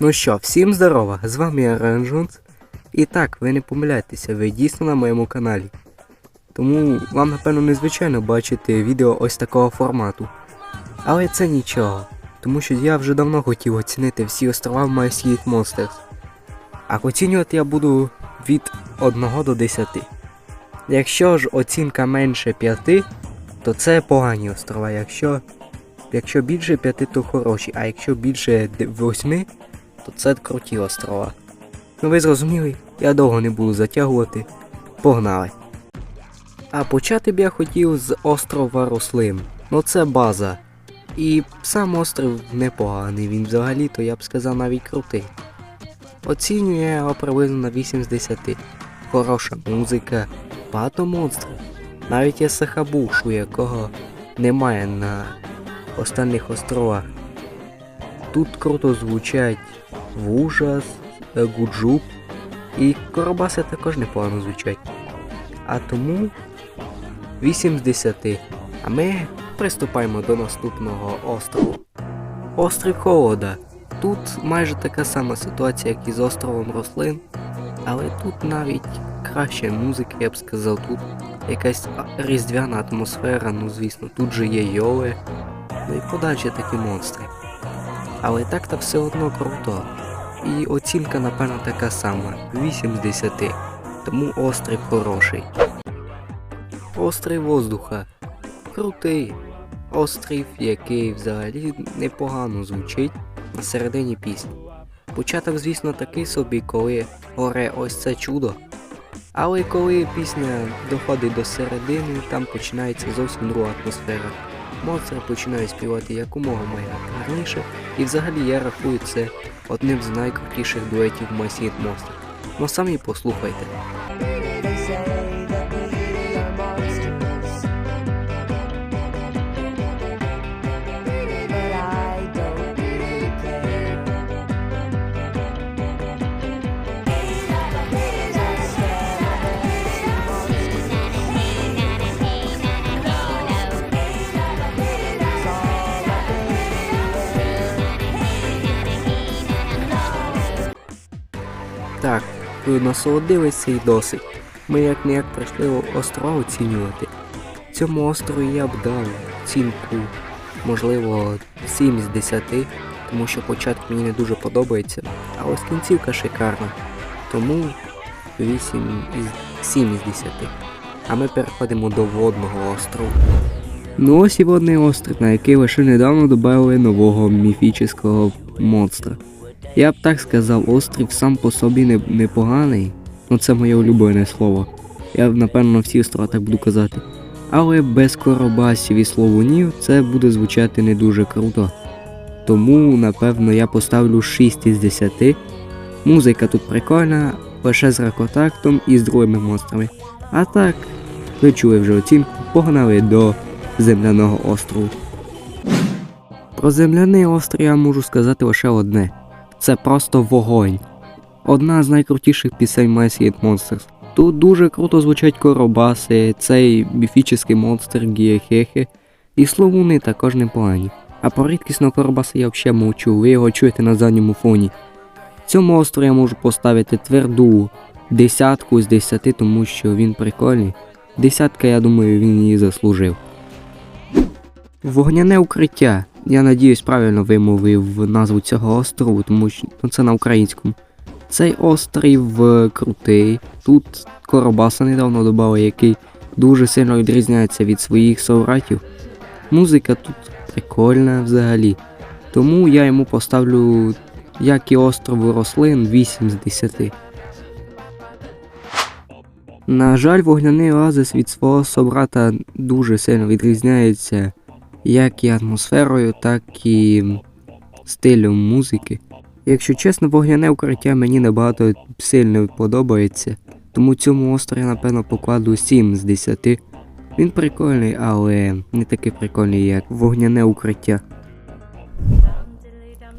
Ну що, всім здорова, з вами я Ренжунс. І так, ви не помиляйтеся, ви дійсно на моєму каналі. Тому вам, напевно, незвичайно бачити відео ось такого формату. Але це нічого, тому що я вже давно хотів оцінити всі острова в My Sea Monsters. А оцінювати я буду від 1 до 10. Якщо ж оцінка менше 5, то це погані острова. Якщо, якщо більше 5, то хороші, а якщо більше 8, то це круті острова. Ну ви зрозуміли, я довго не буду затягувати. Погнали. А почати б я хотів з острова Рослин. Ну це база. І сам острів непоганий, він взагалі-то я б сказав навіть крутий. Оцінюю я його приблизно на 8 з 10. Хороша музика, багато монстрів. Навіть є Сахабуш, у якого немає на останніх островах. Тут круто звучать Вужас, е, Гуджук і Коробаси також непогано звучать. А тому 8 з 10. А ми приступаємо до наступного острову. Острів Холода. Тут майже така сама ситуація, як і з островом рослин, але тут навіть краще музики, я б сказав, тут якась різдвяна атмосфера, ну звісно, тут же є йоли, ну і подальші такі монстри. Але так та все одно круто. І оцінка, напевно, така сама 8 з 10. Тому острів хороший. Острів воздуха. Крутий. Острів, який взагалі непогано звучить на середині пісні. Початок, звісно, такий собі, коли горе ось це чудо. Але коли пісня доходить до середини, там починається зовсім друга атмосфера. Монстри починає співати якомога майже і взагалі я рахую це одним з найкрутіших дуетів Seed Monster. Ну самі послухайте. Ви насолодилися і досить. Ми як не як прийшли острова оцінювати. Цьому острові я б дав оцінку, можливо, 7 з 10, тому що початок мені не дуже подобається, а ось кінцівка шикарна. Тому 8 із 7 із 10. А ми переходимо до водного острову. Ну ось і водний острів, на який лише недавно додали нового міфічного монстра. Я б так сказав, острів сам по собі не, непоганий. Ну це моє улюблене слово. Я напевно на всі острова так буду казати. Але без коробасів і словунів це буде звучати не дуже круто. Тому, напевно, я поставлю 6 із 10. Музика тут прикольна, лише з ракотактом і з другими монстрами. А так, ви чули вже оцінку, погнали до земляного острову. Про земляний острів я можу сказати лише одне це просто вогонь. Одна з найкрутіших пісень My Monsters. Тут дуже круто звучать коробаси, цей міфічний монстр Гієхехе, і словуни також непогані. А про рідкісного коробаса я взагалі мовчу, ви його чуєте на задньому фоні. Цьому острову я можу поставити тверду десятку з десяти, тому що він прикольний. Десятка, я думаю, він її заслужив. Вогняне укриття. Я надіюсь, правильно вимовив назву цього острову, тому що ну, це на українському. Цей острів е, крутий. Тут Коробаса недавно додали, який дуже сильно відрізняється від своїх совратів. Музика тут прикольна взагалі. Тому я йому поставлю, як і острову рослин, 8 з 10. На жаль, вогняний оазис від свого собрата дуже сильно відрізняється як і атмосферою, так і стилем музики. Якщо чесно, вогняне укриття мені набагато сильно подобається, тому цьому острові, напевно, покладу 7 з 10. Він прикольний, але не такий прикольний, як вогняне укриття.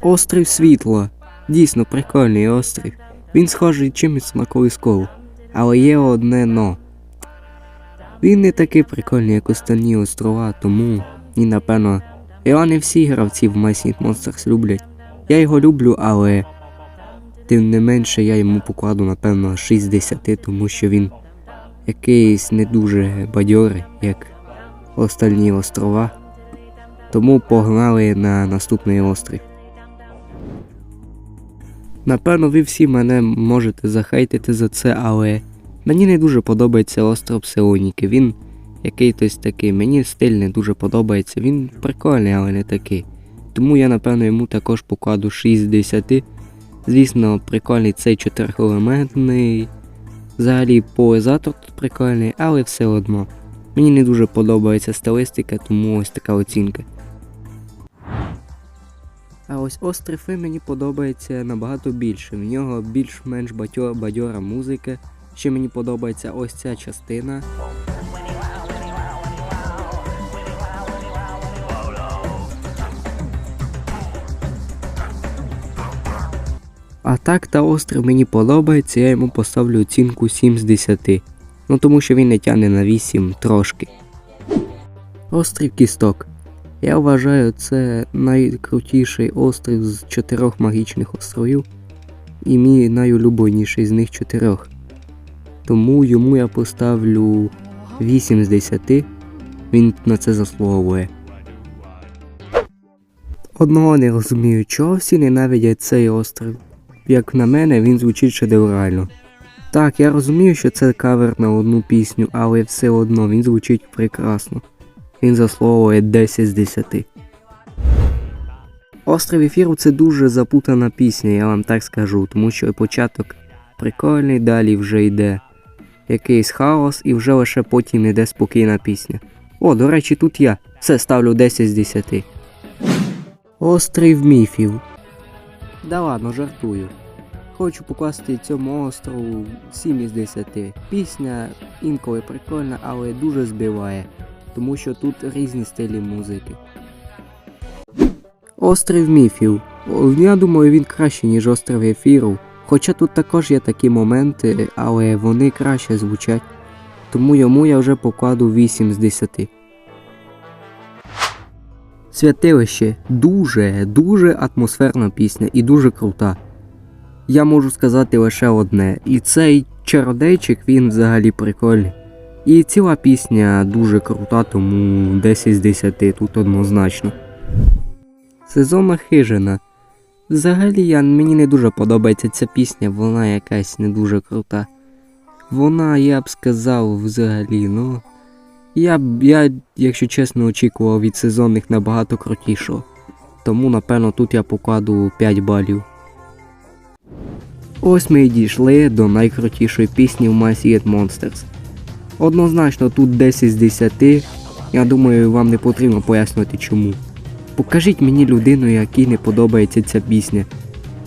Острів світла. Дійсно прикольний острів. Він схожий чимось на. Але є одне но. Він не такий прикольний, як остальні острова, тому і напевно його не всі гравці в Seed Monsters люблять. Я його люблю, але тим не менше я йому покладу, напевно, 6 з 10, тому що він якийсь не дуже бадьорий, як остальні острова. Тому погнали на наступний острів. Напевно, ви всі мене можете захейтити за це, але мені не дуже подобається остров Сеоніки. Він якийсь такий. Мені стиль не дуже подобається. Він прикольний, але не такий. Тому я, напевно, йому також покладу 6 з 10. Звісно, прикольний цей чотирьохелементний. Взагалі полизатор тут прикольний, але все одно. Мені не дуже подобається стилістика, тому ось така оцінка. А ось острів мені подобається набагато більше. В нього більш-менш бадьора музика. Ще мені подобається ось ця частина. А так та острів мені подобається, я йому поставлю оцінку 7 з 10. Ну тому що він не тягне на 8 трошки. Острів Кісток. Я вважаю, це найкрутіший острів з чотирьох магічних островів. І мій найулюбленіший з них чотирьох. Тому йому я поставлю 8 з 10. Він на це заслуговує. Одного не розумію, чого всі ненавидять цей острів. Як на мене, він звучить шедеврально. Так, я розумію, що це кавер на одну пісню, але все одно він звучить прекрасно. Він заслуговує 10 з 10. Острів ефіру це дуже запутана пісня, я вам так скажу, тому що початок прикольний, далі вже йде якийсь хаос і вже лише потім йде спокійна пісня. О, до речі, тут я. Все ставлю 10 з 10. Острів міфів. Да ладно, жартую. Хочу покласти цьому острову 7 із 10. Пісня інколи прикольна, але дуже збиває, тому що тут різні стилі музики. Острів міфів. Я думаю, він кращий, ніж острів ефіру. Хоча тут також є такі моменти, але вони краще звучать. Тому йому я вже покладу 8 з 10. Святилище дуже, дуже атмосферна пісня і дуже крута. Я можу сказати лише одне, і цей чародейчик він взагалі прикольний. І ціла пісня дуже крута, тому 10 з 10 тут однозначно. Сезонна хижина. Взагалі я, мені не дуже подобається ця пісня, вона якась не дуже крута. Вона, я б сказав, взагалі, ну. Я я, якщо чесно, очікував від сезонних набагато крутішого. Тому, напевно, тут я покладу 5 балів. Ось ми і дійшли до найкрутішої пісні в Mass Eat Monsters. Однозначно тут 10 з 10. Я думаю, вам не потрібно пояснювати чому. Покажіть мені людину, якій не подобається ця пісня.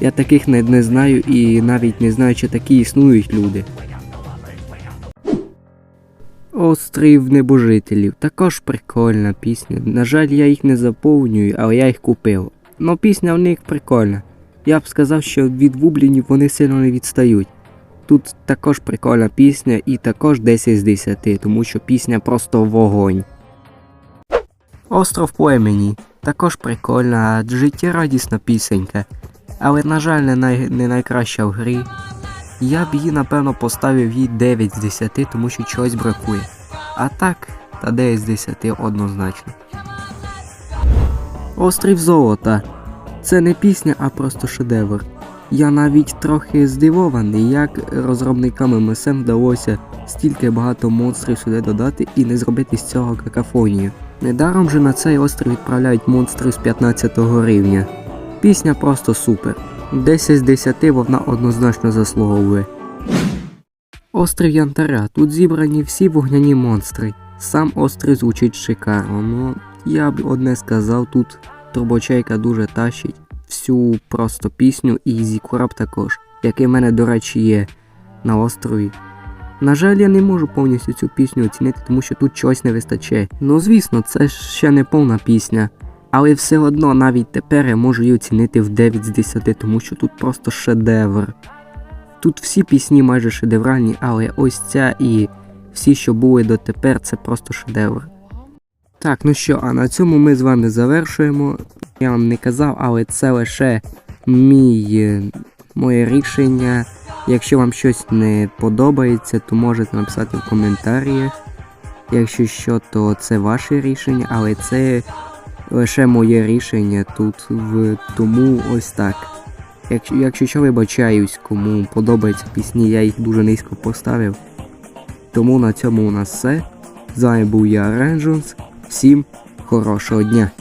Я таких не, не знаю і навіть не знаю, чи такі існують люди. Острів небожителів. Також прикольна пісня. На жаль, я їх не заповнюю, але я їх купив. Но пісня в них прикольна. Я б сказав, що від вублінів вони сильно не відстають. Тут також прикольна пісня і також 10 з 10, тому що пісня просто вогонь. Остров племені. Також прикольна, життєрадісна пісенька. Але, на жаль, не, най... не найкраща в грі. Я б її, напевно, поставив їй 9 з 10, тому що чогось бракує. А так, та 9 з 10 однозначно. Острів золота. Це не пісня, а просто шедевр. Я навіть трохи здивований, як розробникам МСМ вдалося стільки багато монстрів сюди додати і не зробити з цього какафонію. Недаром же на цей острів відправляють монстрів з 15 рівня. Пісня просто супер. 10 з 10 вона однозначно заслуговує. Острів Янтаря. Тут зібрані всі вогняні монстри. Сам острів звучить шикарно, ну я б одне сказав, тут турбочайка дуже тащить всю просто пісню і Зікураб також, який в мене, до речі, є на острові. На жаль, я не можу повністю цю пісню оцінити, тому що тут чогось не вистачає. Ну звісно, це ще не повна пісня. Але все одно навіть тепер я можу її оцінити в 9 з 10, тому що тут просто шедевр. Тут всі пісні майже шедевральні, але ось ця і всі, що були дотепер, це просто шедевр. Так, ну що, а на цьому ми з вами завершуємо. Я вам не казав, але це лише мій е, моє рішення. Якщо вам щось не подобається, то можете написати в коментарях. Якщо що, то це ваше рішення, але це лише моє рішення тут, в... тому ось так. Якщо, якщо що вибачаюсь, кому подобаються пісні, я їх дуже низько поставив. Тому на цьому у нас все. З вами був я Ренджунс. Всім хорошого дня!